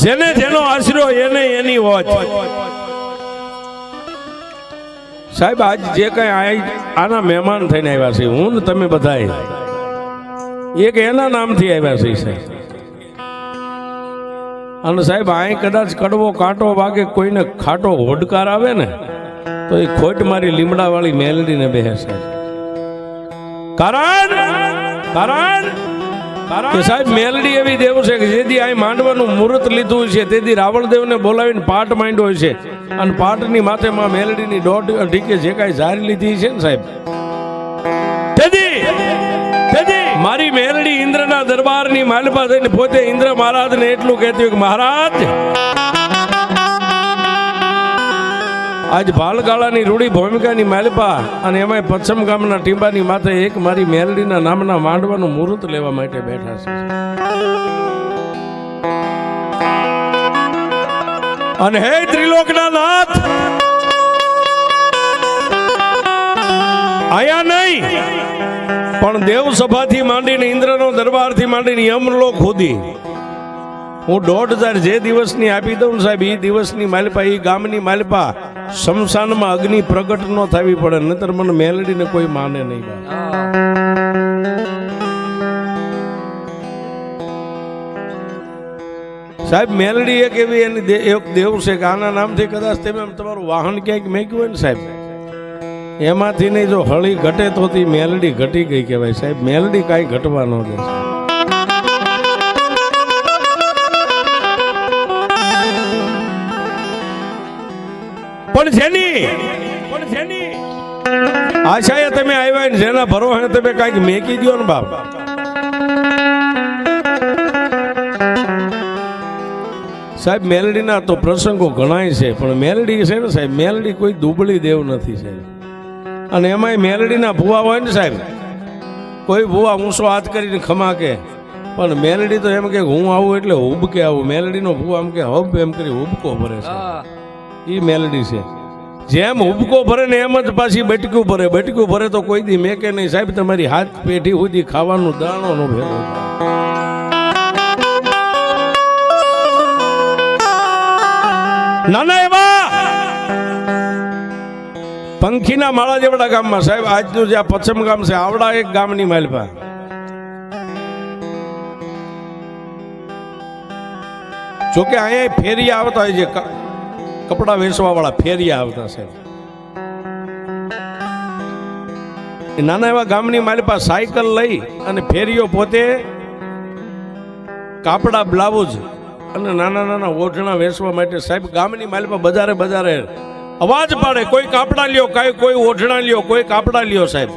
જેને જેનો આશરો એને એની વોચ સાહેબ, આજ જે કઈ આના મહેમાન થઈને આવ્યા છે. હું ને તમે બધાય એક એના નામથી આવ્યા છે, સાહેબ. અને સાહેબ અહીં કદાચ કડવો કાંટો વાગે, કોઈને ખાટો હોડકાર આવે ને, તો એ ખોટ મારી લીમડા વાળી મેલડીને બેસે કારણ કારણ કે સાહેબ, મેલડી એવી દેવ છે કે જેથી આ માંડવાનું મુહૂર્ત લીધું છે. તેથી રાવણદેવને બોલાવીને પાટ માંડ્યો છે. અને પાટની માથે માં મેલડીની દોઢ ઢીકે જે કાંઈ ઝારી લીધી છે ને સાહેબ. મારી મેલડી ઇન્દ્રના દરબારની માલપા થઈને પોતે ઇન્દ્ર મહારાજને એટલું કહેતી કે મહારાજ આજ ભાલગાળાની રૂડી ભૂમિકાની માલપા અને એમાંય પશ્ચિમ ગામના ટીંબાની માથે એક મારી મેલડીના નામના માંડવાનું મુહૂર્ત લેવા માટે બેઠા છે. અને હે ત્રિલોકના નાથ! આયા નહીં! પણ દેવ સભાથી માંડીને ઇન્દ્રનો દરબારથી માંડીને યમલોક સુધી હું દોઢ હજાર જે દિવસની આપી દઉં સાહેબ એ દિવસની માલપા એ ગામની માલપા, શમશાનમાં અગ્નિ પ્રગટ ન થવી પડે, નહીતર મને મેલડીને કોઈ માને નહીં સાહેબ, મેલડી એક એવી એની એક દેવ છે કે આના નામથી કદાચ તમે તમારું વાહન ક્યાંક મેક્યું હોય ને સાહેબ? એમાંથી નહીં, જો હળી ઘટે તો મેલડી ઘટી ગઈ કહેવાય સાહેબ. મેલડી કાંઈ ઘટવા ન દે પણ જેની પણ જેની. આશાએ તમે આવ્યા ને જેના ભરોસે તમે કાંઈક મેકી દો ને બાપ. સાહેબ, મેલડીના તો પ્રસંગો ઘણાય છે, પણ મેલડી છે ને સાહેબ, મેલડી કોઈ દુબળી દેવ નથી સાહેબ. અને એમાંય મેલડીના ભૂવા હોય ને સાહેબ, કોઈ ભૂવા ઊંચો હાથ કરીને ખમા કે, પણ મેલડી તો એમ કે હું આવું એટલે હુબકે આવું. મેલડીનો ભૂવા એમ કે હબ એમ કરી હુબકો ભરે છે. એ મેલડી છે. જેમ હુબકો ભરે ને એમ જ પાછી બટકું ભરે. બટકું ભરે તો કોઈ દી મેકે નહીં. સાહેબ, તમારી હાથ પેઢી સુધી ખાવાનું દાણો નો ભેગો નાના એવા! પંખીના માળા જેવડા ગામમાં. સાહેબ, આજનું જે આ પશ્ચિમ ગામ છે, આવડા એક ગામની માલપા જોકે અહીંયા ફેરી આવતા હોય છે. ક- કપડાં વેચવા વાળા ફેરિયા આવતા સાહેબ નાના એવા ગામની માલપા સાયકલ લઈ અને ફેરીઓ પોતે કાપડા, બ્લાઉઝ અને નાના નાના ઓઢણા વેચવા માટે સાહેબ, ગામની માલપા બજારે બજારે અવાજ પાડે, કોઈ કાપડા લ્યો, કાંઈ કોઈ ઓઢણા લ્યો, કોઈ કાપડા લ્યો સાહેબ.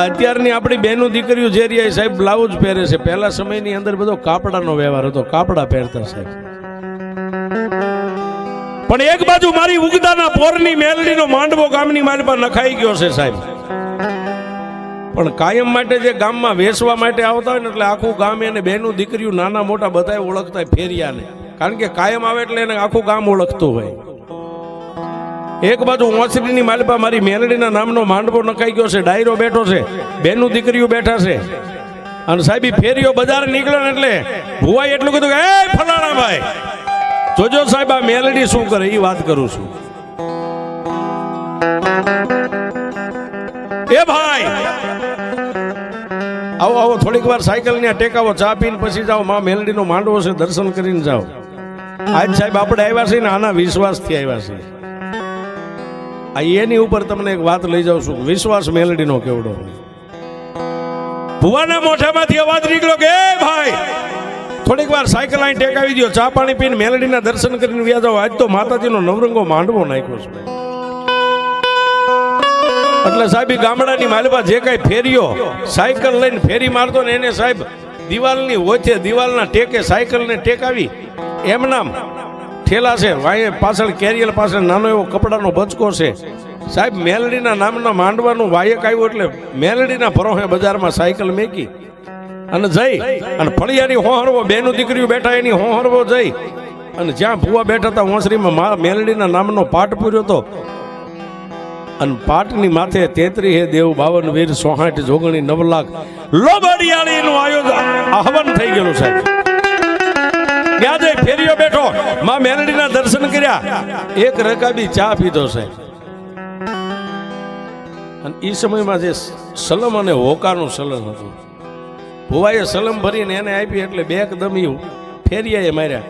અત્યારની આપણી બેનું દીકરીઓ જે રહી સાહેબ, બ્લાઉઝ પહેરે છે. પહેલા સમયની અંદર બધો કાપડાનો વ્યવહાર હતો, કાપડા પહેરતા સાહેબ. પણ એક બાજુ મારી ઉગદાના પોરની મેલડીનો માંડવો ગામની મારી પર નખાઈ ગયો છે સાહેબ. પણ કાયમ માટે જે ગામમાં વેસવા માટે આવતા હોય ને એટલે આખું ગામ એને બહેનું દીકરીઓ નાના મોટા બધા ઓળખતા હોય ફેરિયાને. કારણ કે કાયમ આવે એટલે એને આખું ગામ ઓળખતું હોય. એક બાજુ ઓસરીની માલપા મારી મેલડીના નામનો માંડવો નખાઈ ગયો છે, ડાયરો બેઠો છે, બેનું દીકરીઓ બેઠા છે. અને સાહેબ ફેરીઓ બજાર નીકળે ને એટલે ભુવાઈ એટલું કીધું કે, એ ફલાણા ભાઈ જોજો સાહેબ, આ મેલડી શું કરે એ વાત કરું છું. એ ભાઈ! આવો આવો, થોડીક વાર સાયકલ ને ટેકાવો, ચા પીને પછી જાઓ, માં મેલડીનો માંડવો છે, દર્શન કરીને જાઓ. આજ સાહેબ આપણે આવ્યા છીએ ને આના વિશ્વાસથી આવ્યા છીએ. આ એની ઉપર તમને એક વાત લઈ જાઉં છું, વિશ્વાસ મેલડીનો કેવડો ભુવાના મોઢામાંથી અવાજ નીકળ્યો કે ભાઈ થોડીક વાર સાયકલ અહીં ટેકાવી દો ચા પાણી પીને મેલડીના દર્શન કરીને વ્યા જાઓ. આજ તો માતાજીનો નવરંગો માંડવો નાખ્યો છે એટલે સાહેબ ગામડાની માલબા જે કાંઈ ફેર્યો સાયકલ લઈને ફેરી મારતો ને એને સાહેબ, દિવાલની ઓથે દિવાલના ટેકે સાયકલને ટેકાવી. એમ નામ ઠેલા છે. વાંહે પાછળ કેરિયલ પાછળ નાનો એવો કપડાનો બચકો છે. સાહેબ, મેલડીના નામના માંડવાનું વાયક આવ્યું એટલે મેલડીના ભરોહે બજારમાં સાયકલ મેકી. અને જઈ. અને ફળિયાની હોહરવો, બેનું દીકરીઓ બેઠા એની હોહરવો જઈ. અને જ્યાં ભૂવા બેઠા હતા હોંસરીમાં મા મેલડીના નામનો પાઠ પૂર્યો હતો. અને પાટની માથે તેત્રી હે દેવ બાવન વીર સોહાઠ જોગણી નવ લાખ. લોબડિયાળીનું આયોજન આહવન થઈ ગયેલું સાહેબ ફેરીઓ બેઠો. માં મેલડીના દર્શન કર્યા. એક રકાબી ચા પીધો સાહેબ અને એ સમયમાં જે સલમ અને હોકાનું સલમ હતું. ભુવાએ સલમ ભરીને એને આપી એટલે બે એકદમ ઈ ફેરિયાએ માર્યા.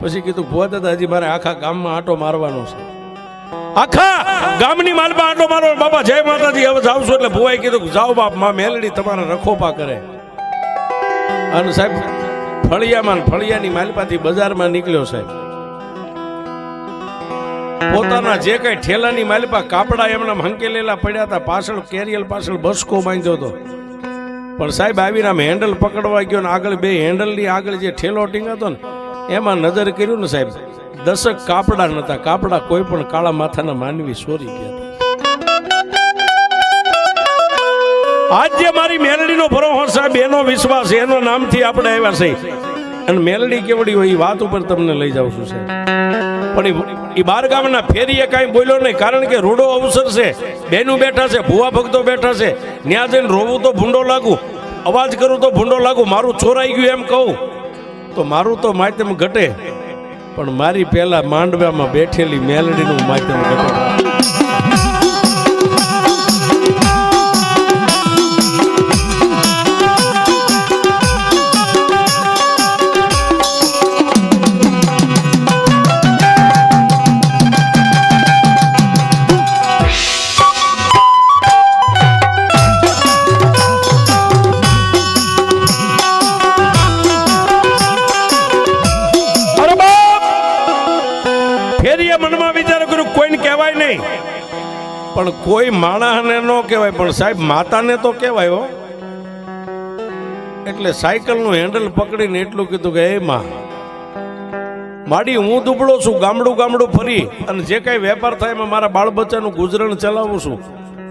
પછી કીધું, ભુવા દાદા, હજી મારે આખા ગામમાં આટો મારવાનો છે. આખા ગામની માલમાં આટો મારો બાપા, જય માતાજી, હવે જાવ છું. એટલે ભુવાએ કીધું, જાઓ બાપ, માં મેલડી તમારા રખોપા કરે. અને સાહેબ, ફળિયામાં ફળિયાની માલપાથી બજારમાં નીકળ્યો સાહેબ. પોતાના જે કઈ ઠેલાની માલપા કાપડા એમના હંકેલેલા પડ્યા હતા. પાછળ કેરિયલ પાછળ બસકો બાંધ્યો હતો. પણ સાહેબ, આવીને આમ હેન્ડલ પકડવા ગયો ને આગળ બે હેન્ડલની આગળ જે ઠેલો ટીંગાતો ને, એમાં નજર કર્યું ને સાહેબ, દશક કાપડા નતા, કાપડા કોઈ પણ કાળા માથાના માનવી સોરી ગયા આજે મારી મેલડીનો ભરોસો સાહેબ, એનો વિશ્વાસ, એનો નામથી આપણે આવ્યા છે અને મેલડી કેવડી હોય એ વાત ઉપર તમને લઈ જાઉં છું સાહેબ. પણ એ બાર ગામના ફેરીએ કાંઈ બોલ્યો નહીં, કારણ કે રૂડો અવસર છે. બેનું બેઠા છે, ભુવા ભક્તો બેઠા છે. ત્યાં જઈને રોવું તો ભૂંડો લાગુ. અવાજ કરું તો ભૂંડો લાગુ. મારું ચોરાઈ ગયું એમ કહું. તો મારું તો માધ્યમ ઘટે. પણ મારી પહેલાં માંડવામાં બેઠેલી મેલડીનું માધ્યમ ઘટે. પણ કોઈ માણસને ન કહેવાય. પણ સાહેબ, માતાને તો કહેવાય હો. એટલે સાયકલનું હેન્ડલ પકડીને એટલું કીધું કે, એ માં, માડી, હું દુબળો છું, ગામડું ગામડું ફરી, અને જે કાંઈ વેપાર થાય એમાં મારા બાળ બચ્ચાનું ગુજરાન ચલાવું છું.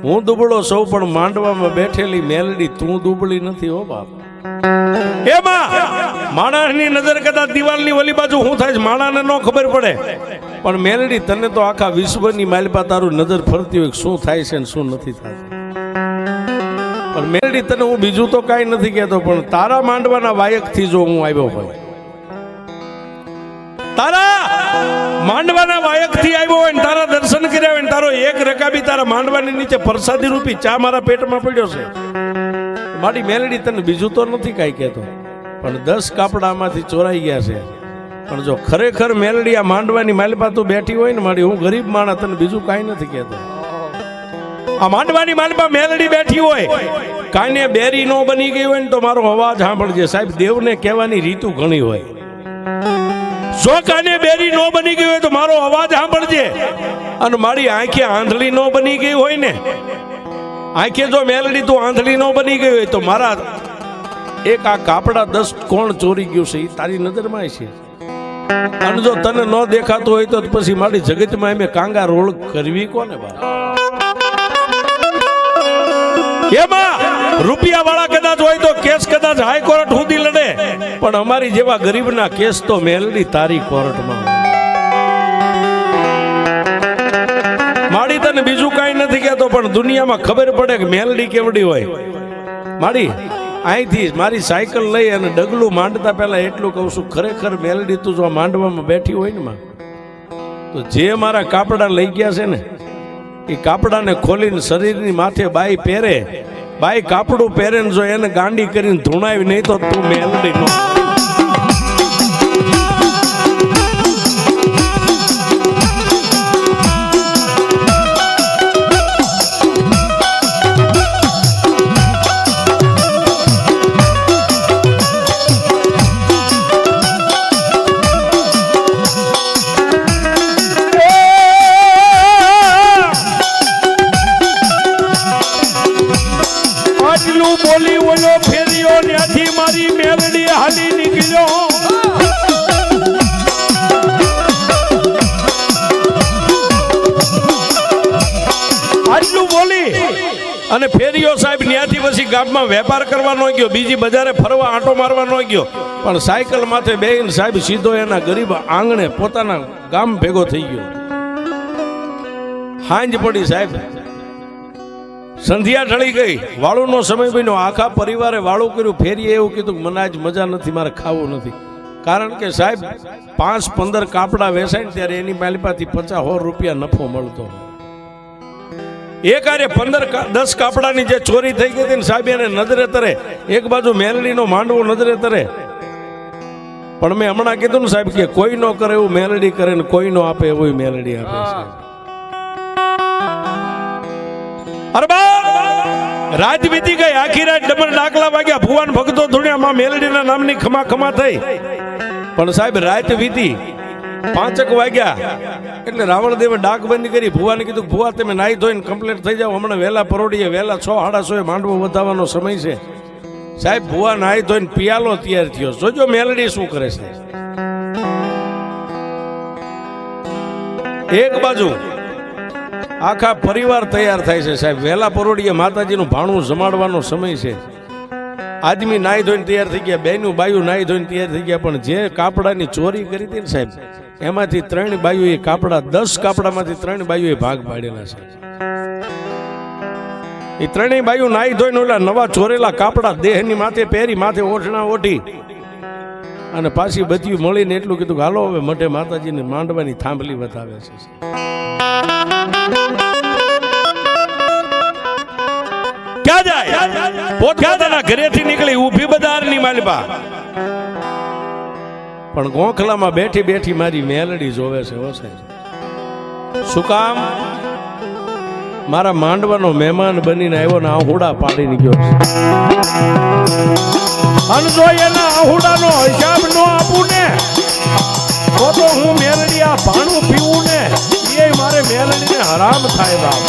હું દુબળો સૌ પણ માંડવામાં બેઠેલી મેલડી તું દુબળી નથી હો બાપ. એમાં માણસની નજર કદાચ દિવાલની ઓલી બાજુ શું થાય છે માણસને ન ખબર પડે. પણ મેલડી તને તો આખા વિશ્વની માલપા તારું નજર ફરતી હોય શું થાય છે ને શું નથી થતું પણ મેલડી તને હું બીજું તો કાંઈ નથી કહેતો પણ તારા માંડવાના વાયકથી જો હું આવ્યો હોય. તારા માંડવાના વાયકથી આવ્યો હોય ને તારા દર્શન કર્યા હોય ને તારો એક રકાબી તારા માંડવાની નીચે પ્રસાદી રૂપી ચા મારા પેટમાં પડ્યો છે. મારી મેલડી તને બીજું તો નથી કાંઈ કહેતો. પણ દસ કાપડામાંથી ચોરાઈ ગયા છે. પણ જો ખરેખર મેલડી આ માંડવાની માલપા તું બેઠી હોય ને મારી હું ગરીબ માણસ, તને બીજું કાંઈ નથી કહેતો. આ માંડવાની માલપા મેલડી બેઠી હોય. કાંઈને બેરી નો બની ગઈ હોય ને તો મારો અવાજ સાંભળજે. સાહેબ, દેવને કહેવાની રીતુ ઘણી હોય. જો કાને બેરી નો બની ગઈ હોય તો મારો અવાજ સાંભળજે. અને મારી આંખે આંધળી નો બની ગઈ હોય ને આંખે જો મેલડી તું આંધળી નો બની ગઈ હોય તો મારા એક આ કાપડા દસ કોણ ચોરી ગયું છે એ તારી નજરમાં છે. અને જો તને ન દેખાતું હોય તો પછી મારી જગતમાં એમ કાંગા રોળ કરવી કોને બા એમાં રૂપિયા વાળા કદાચ હોય તો કેસ કદાચ હાઈકોર્ટ સુધી લડે. પણ અમારી જેવા ગરીબના કેસ તો મેલડી તારી કોર્ટમાં હોય. તને બીજું કાંઈ નથી કહેતો, પણ દુનિયામાં ખબર પડે કે મેલડી કેવડી હોય. માડી, અહીંથી મારી સાયકલ લઈ અને ડગલું માંડતા પહેલા એટલું કહું છું, ખરેખર મેલડી તું જો માંડવામાં બેઠી હોય ને માં, તો જે મારા કાપડા લઈ ગયા છે ને, એ કાપડાને ખોલીને શરીરની માથે બાઈ પહેરે, બાઈ કાપડું પહેરે ને જો એને ગાંડી કરીને ધૂણાવી નહીં તો તું મેલડી નો. હાલી નીકળ્યો. અને ફેરિયો સાહેબ ત્યાંથી પછી ગામમાં વેપાર કરવા ન ગયો બીજી બજારે ફરવા આંટો મારવા ન ગયો પણ સાયકલ માથે બેહીને સાહેબ સીધો એના ગરીબ આંગણે પોતાના ગામ ભેગો થઈ ગયો. હાંજ પડી સાહેબ. સંધ્યા ઢળી ગઈ. વાળુનો સમય બન્યો. આખા પરિવારે વાળું કર્યું. ફેરીએ એવું કીધું મને આજ મજા નથી, મારે ખાવું નથી. કારણ કે સાહેબ, પાંચ પંદર કાપડા વેચાય ને ત્યારે એની માલિપાથી પચાસ સો રૂપિયા નફો મળતો. એક આરે પંદર દસ કાપડાની જે ચોરી થઈ ગઈ હતી ને સાહેબ, એને નજરે તરે. એક બાજુ મેલડીનો માંડવો નજરે તરે. પણ મેં હમણાં કીધું ને સાહેબ કે કોઈ નો કરે એવું મેલડી કરે ને કોઈ નો આપે એવું મેલડી આપે છે અરે રાત વીતી ગઈ, આખી રાત ડબલ ડાકલા વાગ્યા, ભુવન ભક્તો ધૂણ્યામાં મેલડીના નામની ખમા ખમા થઈ. પણ સાહેબ, રાત વીતી, પાંચક વાગ્યા, એટલે રાવણ દેવે ડાક બંધ કરી, ભુવાને કીધું, ભુવા, તમે નાહી ધોઈને કમ્પ્લીટ થઈ જાઓ, હમણાં વહેલા પરોડીએ, વહેલા છ, સાડા છ માંડવો વધાવવાનો સમય છે. સાહેબ, ભુવા નાહી ધોઈને પિયાલો તૈયાર થયો. જોજો મેલડી શું કરે છે. એક બાજુ આખા પરિવાર તૈયાર થાય છે સાહેબ. વહેલા પરોડીએ માતાજીનું ભાણું જમાડવાનો સમય છે. આદમી નાહી ધોઈને તૈયાર થઈ ગયા બેનું બાયું નાહી ધોઈને તૈયાર થઈ ગયા, પણ જે કાપડાની ચોરી કરી હતી ને સાહેબ, એમાંથી ત્રણ બાયુએ કાપડા, દસ કાપડામાંથી ત્રણ બાયુએ ભાગ પાડેલા છે. એ ત્રણેય બાયુ નાઈ ધોઈને ઓલા નવા ચોરેલા કાપડા દેહની માથે પહેરી, માથે ઓઢણા ઓઢી અને પાછી બધી મળીને એટલું કીધું કે, હાલો, હવે મઢે માતાજીને માંડવાની થાંભલી બતાવે છે. પણ ગોખલામાં બેઠી બેઠી મારી મેલડી જોવે છે શું કામ? મારા માંડવાનો મહેમાન બનીને આવ્યો ને આહુડા પાડીને ગયો અને જો એના આહુડાનો હિસાબ નો આપું ને, તો તો હું મેલડી આ ભાણું પીવું ને. એ મારે મેલડીને હરામ થાય બાપ.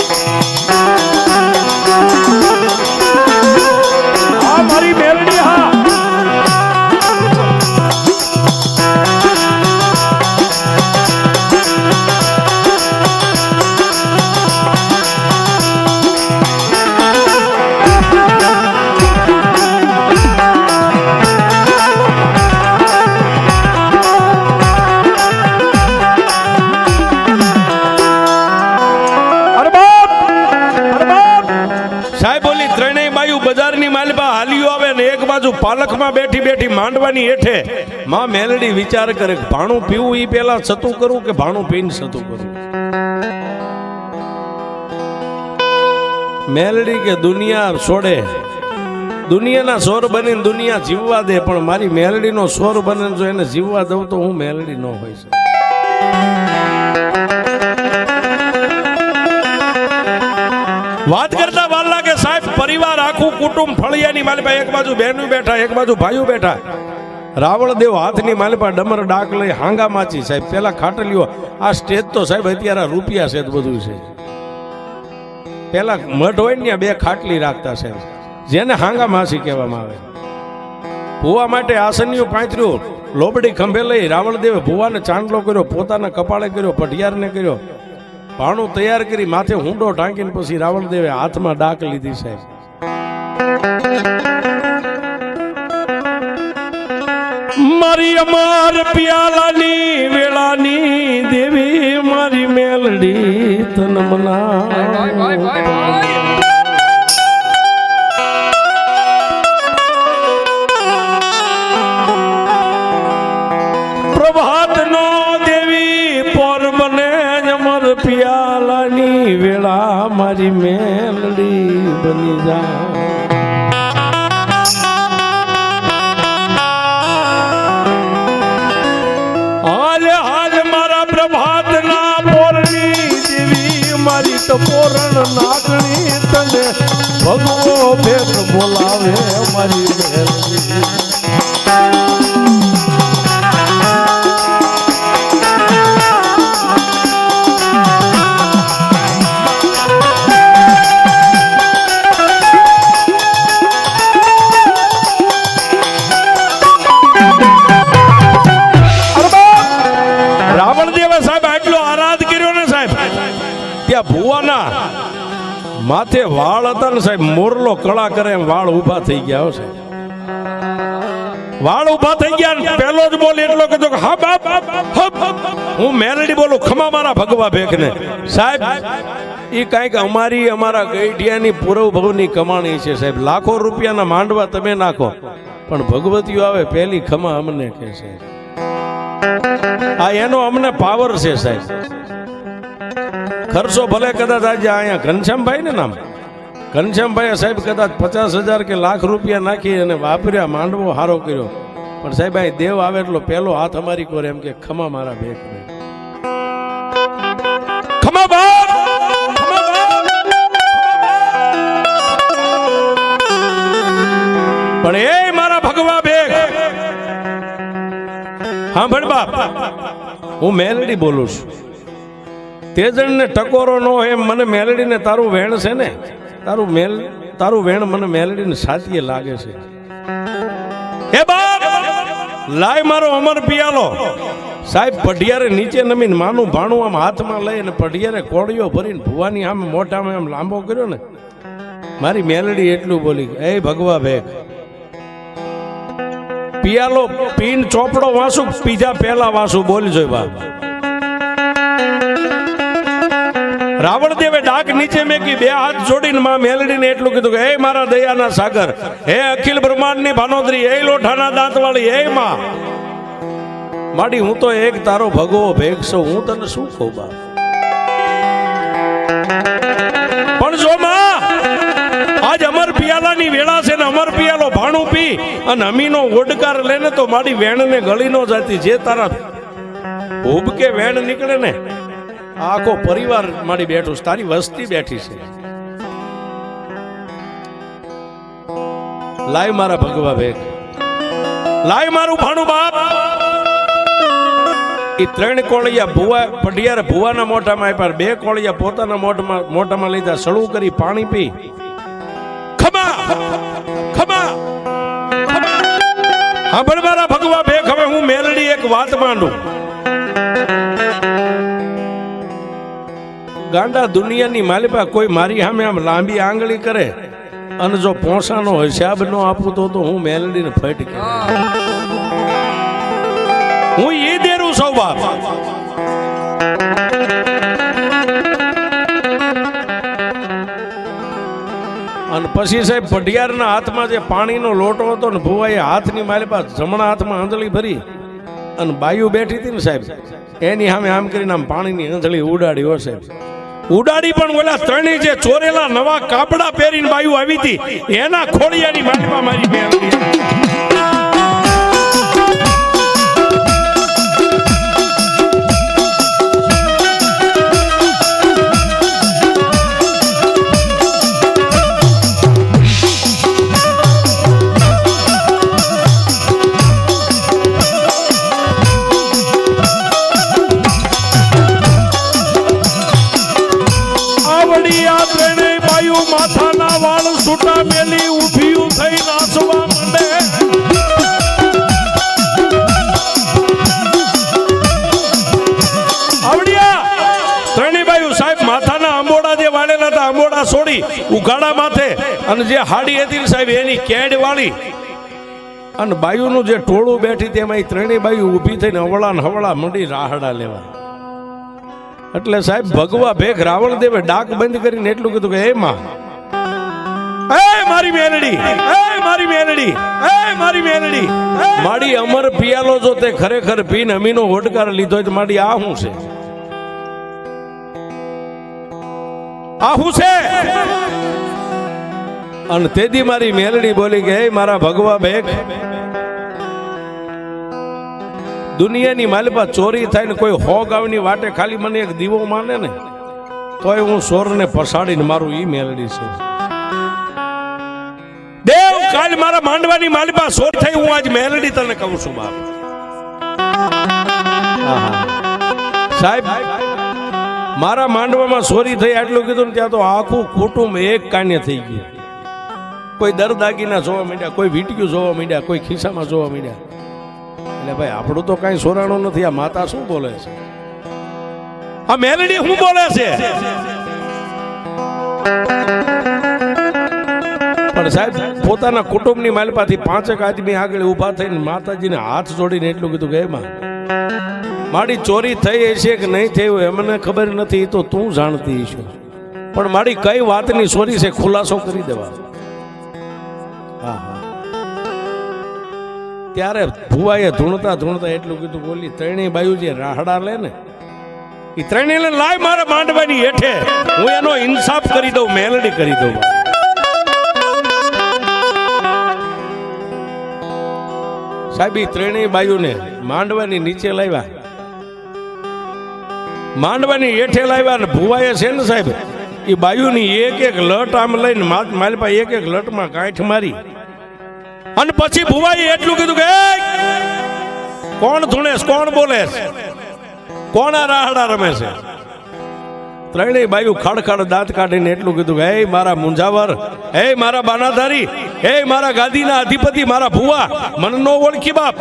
આ મારી મેલડી બાજુ બેઠી બેઠી માંડવાની હેઠે માં મેલડી વિચાર કરે ભાણું પીવું એ પેલા સતું કરું કે ભાણું પીને સતું કરું? મેલડી કે દુનિયા છોડે. દુનિયાના સોર બનીને દુનિયા જીવવા દે પણ મારી મેલડીનો સોર બને જો એને જીવવા દઉં તો હું મેલડી ન હોય છે વાત કરતા પરિવાર આખું કુટુંબ ફળિયાની માલિપા, એક બાજુ બહેનું બેઠા, એક બાજુ ભાઈઓ બેઠા. રાવણ દેવ હાથની માલિપા ડમર ડાક લઈ હાંગા માચી, સાહેબ, પેલા ખાટલીઓ, આ સ્ટેજ તો સાહેબ અત્યારે રૂપિયા છે બધું છે. પેલા મઢ હોય ને બે ખાટલી રાખતા સાહેબ. જેને હાંગા માસી કહેવામાં આવે. ભુવા માટે આસનિયું પાંચર્યું લોબડી ખંભે લઈ રાવણદેવે ભુવાને ચાંદલો કર્યો, પોતાના કપાળે કર્યો, પઢિયારને કર્યો. ભાણું તૈયાર કરી માથે હુંડો ટાંકીને પછી રાવણદેવે હાથમાં ડાક લીધી સાહેબ. મારી ટપોરણ નાગણી તને ભગવો ભેટ બોલાવે મારી મેલડી વાળ હતા ને સાહેબ, મોરલો કળા કરે એમ વાળ ઊભા થઈ ગયા છે વાળ ઊભા થઈ ગયા પહેલો જ બોલ એટલો કીધો કે, હા બાપ. હું મેલડી બોલું, ખમા મારા ભગવા ભેખને સાહેબ એ કાંઈક અમારી, અમારા ગઈઢિયાની પૂરવ ભવની કમાણી છે સાહેબ. લાખો રૂપિયાના માંડવા તમે નાખો, પણ ભગવતીઓ આવે પહેલી ખમા અમને કહે છે આ એનો અમને પાવર છે સાહેબ. ખર્ચો ભલે કદાચ આજે અહીંયા ઘનશ્યામભાઈ ને નામ. ઘનશ્યામભાઈએ સાહેબ કદાચ પચાસ હજાર કે લાખ રૂપિયા નાખી અને વાપર્યા, માંડવો હારો કર્યો. પણ સાહેબ, અહીં દેવ આવે એટલો પહેલો હાથ અમારી કોરે એમ કે, ખમા મારા ને. ખમા પણ એ મારા ભગવા ભેખ. હા ભણ બાપ, હું મેલડી બોલું છું. તેજણને ટકોરો ન હોય એમ મને મેલડીને તારું વેણ છે ને? તારું મેલ, તારું વેણ મને મેલડીને સાચીએ લાગે છે. હે બાપ, લાય મારો અમર પિયાલો. સાહેબ, પઢિયારે નીચે નમીને માનું ભાણું આમ હાથમાં લઈને પઢિયારે કોળીઓ ભરીને ભુવાની આમ મોઢામાં આમ લાંબો કર્યો ને, મારી મેલડી એટલું બોલી, એ ભગવા ભેખ પિયાલો પીન ચોપડો વાંસુ, પીજા પહેલા વાંસુ બોલજો બાપ. રાવણ દેવે ડાક નીચે મેકી બે હાથ જોડીને માં મેલડીને એટલું કીધું કે, હે મારા દયાના સાગર, હે અખિલ બ્રહ્માંડની ભાનોદરી, હે લોઠાના દાંતવાળી, હે માં. માડી, હું તો એક તારો ભગવો ભેગ છું, હું તને શું કહું બાપ? પણ જો માં, આજ અમર પિયાલાની વેળા છે ને અમર પિયાલો ભાણું પી અને અમીનો ઓડકાર લેને તો મારી વેણને ગળી નો જાતી, જે તારા ભૂબ કે વેણ નીકળે ને આખો પરિવાર મારી બેઠું. તારી વસ્તી બેઠી છે. લાય મારા ભગવા ભેગ લાય મારું ભાણું બાપ. એ ત્રણ કોળિયા ભુવા, પઢિયાર ભુવાના મોઢામાં આપ્યા બે કોળિયા પોતાના મોઢમાં, મોઢામાં લીધા. સળું કરી પાણી પી. ખમા! ખમા! હા ભગવા ભેગ હવે હું મેલડી એક વાત માંડું. ગાંડા દુનિયાની માલિપા કોઈ મારી સામે આમ લાંબી આંગળી કરે અને જો પોસાનો હિસાબ ન આપું તો તો હું મેલડીને ફટ કે. હું એ દેરું સૌ બાપ. અને પછી સાહેબ પઢિયારના હાથમાં જે પાણીનો લોટો હતો ને ભુવાએ હાથની માલિપા જમણા હાથમાં આંધળી ભરી અને બાયુ બેઠી હતી ને સાહેબ, એની સામે આમ કરીને આમ પાણીની આંધળી ઉડાડી હો સાહેબ. ઉડાડી પણ ઓલા ત્રણેય જે ચોરેલા નવા કાપડા પહેરીને બાયું આવી હતી, એના ખોડિયાની માટીમાં મારી મેળવી ઉઘાડા માથે. અને જે હાડી હતી સાહેબ, એની કેડ વાળી અને બાયુનું જે ટોળું બેઠી તેમાં એ ત્રણેય બાયુ ઊભી થઈને હવળા ને હવળા મંડી રાહડા લેવા. એટલે સાહેબ, ભગવા ભેખ રાવણ દેવે ડાક બંધ કરીને એટલું કીધું કે એ માં એ મારી મેલડી એ મારી મેલડી એ મારી મેલડી માડી અમર પિયાલો જો તે ખરેખર પીને અમીનો હોડકાર લીધો તો માડી આ શું છે? આ છે? અને તેદી મારી મેલડી બોલી કે મારા ભગવા ભેગ દુનિયાની માલિપા ચોરી થાય ને કોઈ હો ગાવની વાટે ખાલી મને એક દીવો માને ને, તોય હું સોરને પસાડીને મારું ઈ મેલડી છે. દેવ, કાલ મારા માંડવાની માલિપા સોર થઈ, હું આજ મેલડી તને કહું છું બાપ. સાહેબ મારા માંડવામાં સોરી થઈ, આટલું કીધું ને ત્યાં તો આખું કુટુંબ એક કાન્ય થઈ ગયું. કોઈ દરદાગીના જોવા માંડ્યા, કોઈ વીંટ્યું જોવા માંડ્યા, કોઈ ખિસ્સામાં જોવા માંડ્યા. એટલે ભાઈ, આપણું તો કઈ સોરાણું નથી, આ માતા શું બોલે છે? આ મેલડી શું બોલે છે? પણ સાહેબ, પોતાના કુટુંબની માલપાથી પાંચેક આદમી આગળ ઊભા થઈને માતાજીને હાથ જોડીને એટલું કીધું કે એમાં મારી ચોરી થઈ હશે કે નહીં થયું એમને ખબર નથી તો તું જાણતી છો. પણ મારી કઈ વાતની ચોરી છે, ખુલાસો કરી દેવા. હા હા. ત્યારે ભુવાએ ધૂણતા ધૂણતા એટલું કીધું, બોલી, ત્રણેય બાયુ જે રાહડા લે ને, એ ત્રણેય લાય મારે માંડવાની હેઠે. હું એનો ઇન્સાફ કરી દઉં, મેલડી કરી દઉં. સાહેબ એ ત્રણેય બાયુને માંડવાની નીચે લાવ્યા. માંડવાની હેઠે લાવ્યા ને ભુવાએ છે ને સાહેબ એ બાયુની એક એક લટ આમ લઈને માલપા એક એક લટમાં ગાંઠ મારી. અને પછી ભુવાએ એટલું કીધું કે કોણ ધૂણેશ, કોણ બોલે કોણ રાહડા રમે છે? ત્રણેય બાયુ ખડખડ દાંત કાઢીને એટલું કીધું કે, હે મારા મુંજાવર, હે મારા બાનાધારી, હે મારા ગાદીના અધિપતિ, મારા ભુવા, મને નો ઓળખી બાપ.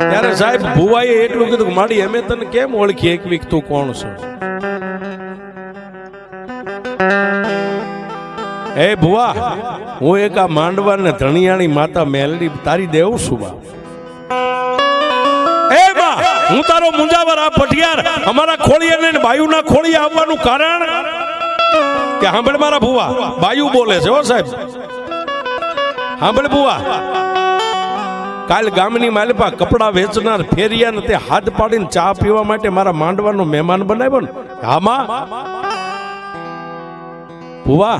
ત્યારે સાહેબ ભુવાએ એટલું કીધું કે, માડી, અમે તને કેમ ઓળખી એક વીક તું કોણ છો? હે ભુવા, હું એક આ માંડવા ને ધણિયાણી માતા મેલડી તારી દેવ છું, બાપ. હું તારો મુંજાવર, આ પટિયાર અમારા ખોળિયા ને બાયુના ખોળિયા આવવાનું કારણ? કે સાંભળ મારા ભુવા, બાયુ બોલે છે, હો સાહેબ. સાંભળ ભુવા. કાલ ગામની માલપા કપડાં વેચનાર ફેરિયા ને તે હાથ પાડીને ચા પીવા માટે મારા માંડવાનો મહેમાન બનાવ્યો ને. હામાં ભુવા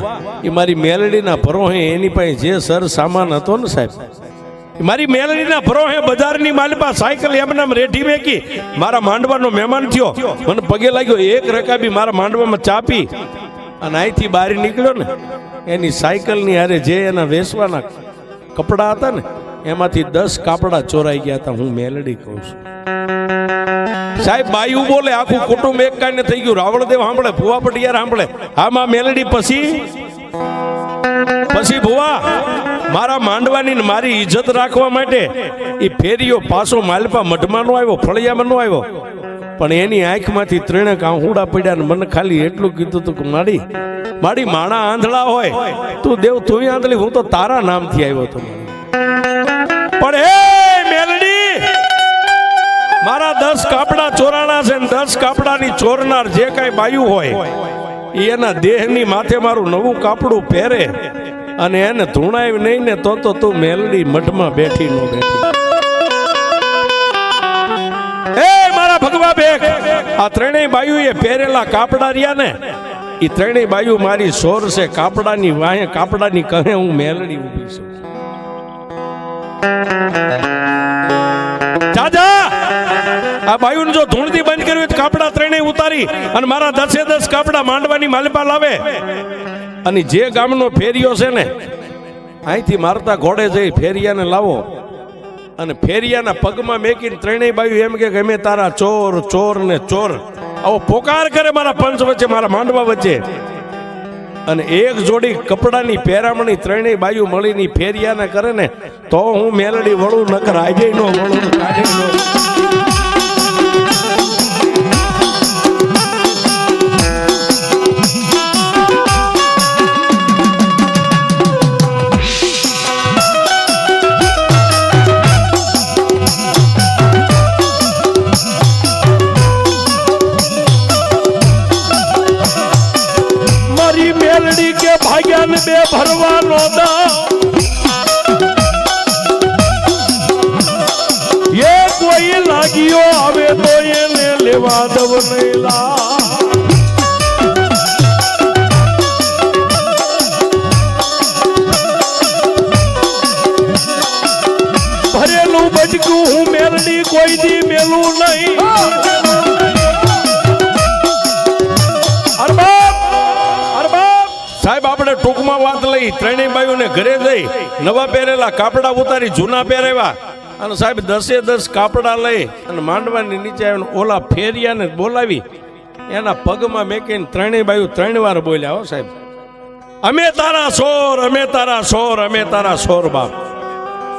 એ મારી મેલડીના પરોહે એની પાસે જે સર સામાન હતો ને સાહેબ મારી મેલડીના ભરોહે બજારની માલપા સાયકલ એમનામ રેઠી મેકી મારા માંડવાનો મહેમાન થયો. મને પગે લાગ્યો, એક રકાબી મારા માંડવામાં ચાપી. અને અહીંથી બહાર નીકળ્યો ને, એની સાયકલની હારે જે એના વેસવાના કપડા હતા ને, એમાંથી દસ કાપડા ચોરાઈ ગયા હતા. હું મેલડી કહું છું. સાહેબ, બાયુ બોલે, આખું કુટુંબ એક કાંઈ થઈ ગયું. રાવળદેવ સાંભળે, ભુવા પટિયાર સાંભળે. હા આમાં મેલડી, પછી? પછી ભુવા. મારા માંડવાની મારી ઇજ્જત રાખવા માટે એ ફેરીઓ પાછો માલપા મઢમાં નો આવ્યો ફળિયામાં નો આવ્યો. પણ એની આંખમાંથી ત્રણેક આહુડા પડ્યા ને મને ખાલી એટલું કીધું તું કે, માડી માડી માણા આંધળા હોય. તું દેવ, તું આંધળી, હું તો તારા નામથી આવ્યો હતો. પણ હે મેલડી, મારા દસ કાપડા ચોરાણા છે ને દસ કાપડાની ચોરનાર જે કાંઈ બાયું હોય એના દેહની માથે મારું નવું કાપડું પહેરે. અને એને ધૂણાવી નહીં ને તો તો તું મેલડી મઠમાં બેઠી નો બેઠી. એ મારા ભગવા બેગ આ ત્રણેય બાયુએ પહેરેલા કાપડા રહ્યા ને એ ત્રણેય બાયુ મારી સોર છે, કાપડાની વાહે, કાપડાની કહે હું મેલડી ઊભી છું. ચાચા, આ બાયુને જો ધૂણથી બંધ કર્યું કાપડા ત્રણેય ઉતારી અને મારા દસે દસ કાપડા માંડવાની માલિપા લાવે અને જે ગામનો ફેરિયો છે ને, અહીંથી મારતા ઘોડે જઈ ફેરિયાને લાવો. અને ફેરિયાના પગમાં મેકીને ત્રણેય બાયુ એમ કે અમે તારા ચોર ચોર ને ચોર. આવો પોકાર કરે મારા પંચ વચ્ચે, મારા માંડવા વચ્ચે. અને એક જોડી કપડાની પહેરામણી ત્રણેય બાયુ મળીને ફેરિયાને કરે ને, તો હું મેલડી વળું નકર આજે નો વળું. કોઈ આવે તો એને લેવા દવ ભરેલું બચકું હું મેલડી કોઈ દી મેલું નહીં. સાહેબ, આપણે ટૂંકમાં વાત લઈ. ત્રણેય બાઈઓને ઘરે જઈ નવા પહેરેલા કાપડા ઉતારી જૂના પહેરેવા અને સાહેબ દસે દસ કાપડા લઈ અને માંડવાની નીચે આવીને ઓલા ફેરિયાને બોલાવી. એના પગમાં મેકીને ત્રણેય બાયુ ત્રણ વાર બોલ્યા, હો સાહેબ. અમે તારા સોર, અમે તારા સોર, અમે તારા સોર બાપ.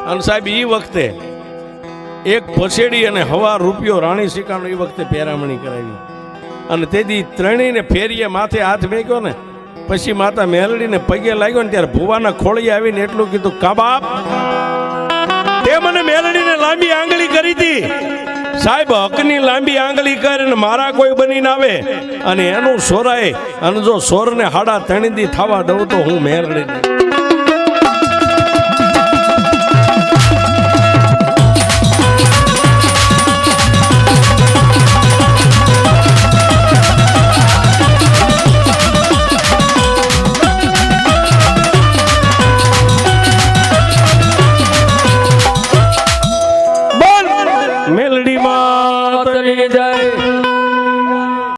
અને સાહેબ એ વખતે એક પછેડી અને હવા રૂપિયો રાણી સિક્કાનો એ વખતે પહેરામણી કરાવી. અને તેથી ત્રણેયને ફેરીએ માથે હાથ મેક્યો ને, પછી માતા મેલડીને પગે લાગ્યો ને ત્યારે ભુવાના ખોળી આવીને એટલું કીધું, કા બાપ તે મને મેલડીને લાંબી આંગળી કરી હતી. સાહેબ, હકની લાંબી આંગળી કરીને મારા કોઈ બનીને આવે અને એનું સોરાય અને જો સોરને હાડા તણીથી થવા દઉં તો હું મેલડી